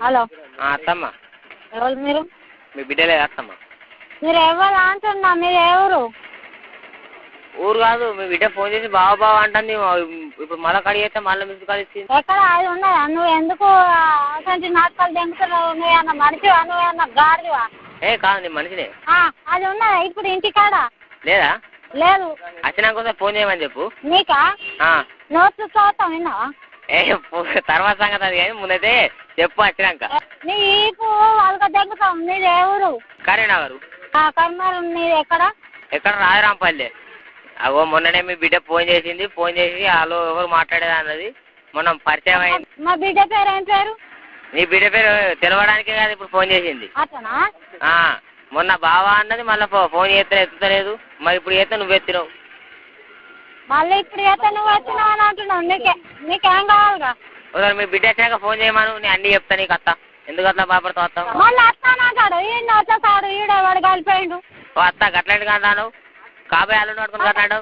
Hello. అత్తమ్మ. ఎవరు మీరు? మీ బిడ్డలే అత్తమ్మ. మీరు ఎవరు అంటున్నా? మీరు ఎవరు? ఊరు కాదు మీ బిడ్డ ఫోన్ చేసి బావ బావ అంటుంది. ఇప్పుడు మళ్ళీ కడిగి చేస్తే మళ్ళీ మిస్ కాల్ ఇచ్చింది ఎక్కడ అది ఉన్నదా? నువ్వు ఎందుకు అసలు నాటకాలు దెంగుతున్నావు నువ్వేమన్నా మనిషివా? నువ్వేమన్నా గాడివా ఏ కాదు నీ మనిషినే. అది ఉన్నదా ఇప్పుడు ఇంటికాడ లేదా? లేదు. వచ్చినాక ఒకసారి ఫోన్ చేయమని చెప్పు. నీకా? నోట్స్ చదువుతాం విన్నావా? ఏ తర్వాత సంగతి అది కానీ ముందైతే చెప్పు వచ్చినాక నీ ఈపు వాళ్ళకి దెంగుతాం నీది ఎవరు కరీంనగర్. కర్మారం నీది ఎక్కడ? ఎక్కడ రాజరాంపల్లి. అగో మొన్ననే మీ బిడ్డ ఫోన్ చేసింది. ఫోన్ చేసి వాళ్ళు ఎవరు మాట్లాడేది అన్నది. మొన్న పరిచయం అయింది. మా బిడ్డ పేరు ఏం పేరు? నీ బిడ్డ పేరు తెలవడానికే కాదు ఇప్పుడు ఫోన్ చేసింది. అతనా? ఆ, మొన్న బావా అన్నది మళ్ళీ ఫోన్ చేస్తే ఎత్తుతలేదు. మరి ఇప్పుడు చేస్తే నువ్వు ఎత్తినావు. మళ్ళీ ఇప్పుడు అయితే నువ్వు వచ్చినావు అని అంటున్నావు. నీకే నీకేం కావాలిరా? ఒకసారి మీ బిడ్డ వచ్చాక ఫోన్ చేయమను నేను అన్ని చెప్తా నీకు అత్త. ఎందుకు అట్లా బాపడతావు అత్త? మళ్ళీ వస్తానంటాడు వచ్చేసాడు ఈడ వాడు కలిపోయిండు. ఓ అత్త గట్లాంటి అంటాను కాబోయే పట్టుకుని కట్టాడు